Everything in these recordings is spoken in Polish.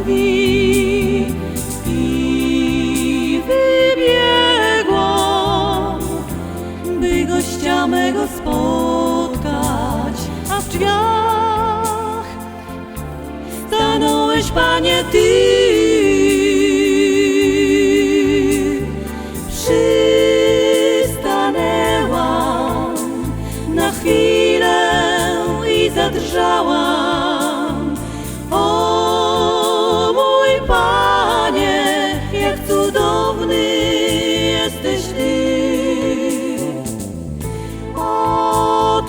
drzwi i wybiegłam, by gościa mego spotkać, a w drzwiach stanąłeś, Panie, Ty. Przystanęłam na chwilę i zadrżałam.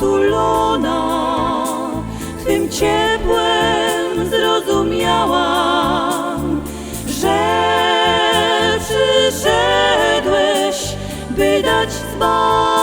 Otulona Twym ciepłem zrozumiałam, że przyszedłeś, by dać zbawienie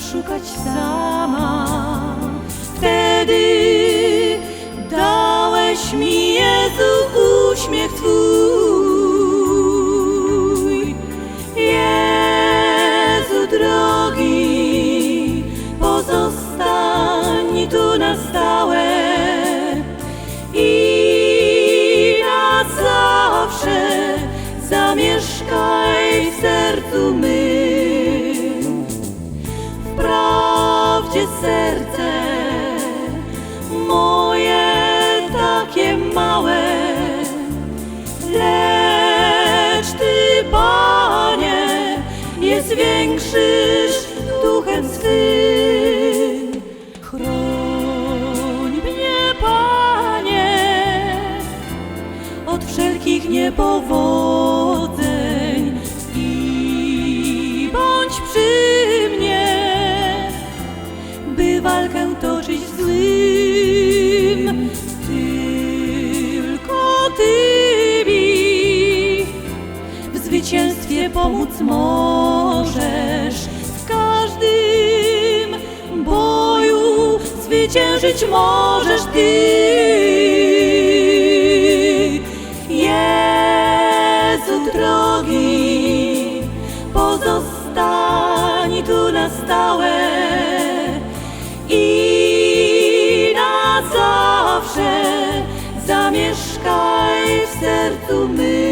szukać sama. Wtedy dałeś mi Jezu uśmiech Twój. Jezu drogi, pozostań tu na stałe i na zawsze zamieszkaj w sercu. Serce moje takie małe, lecz Ty, Panie, jest większyś duchem swym. Chroń mnie, Panie, od wszelkich niepowodzeń pomóc możesz w każdym boju zwyciężyć możesz Ty. Jezu drogi, pozostań tu na stałe i na zawsze zamieszkaj w sercu mym.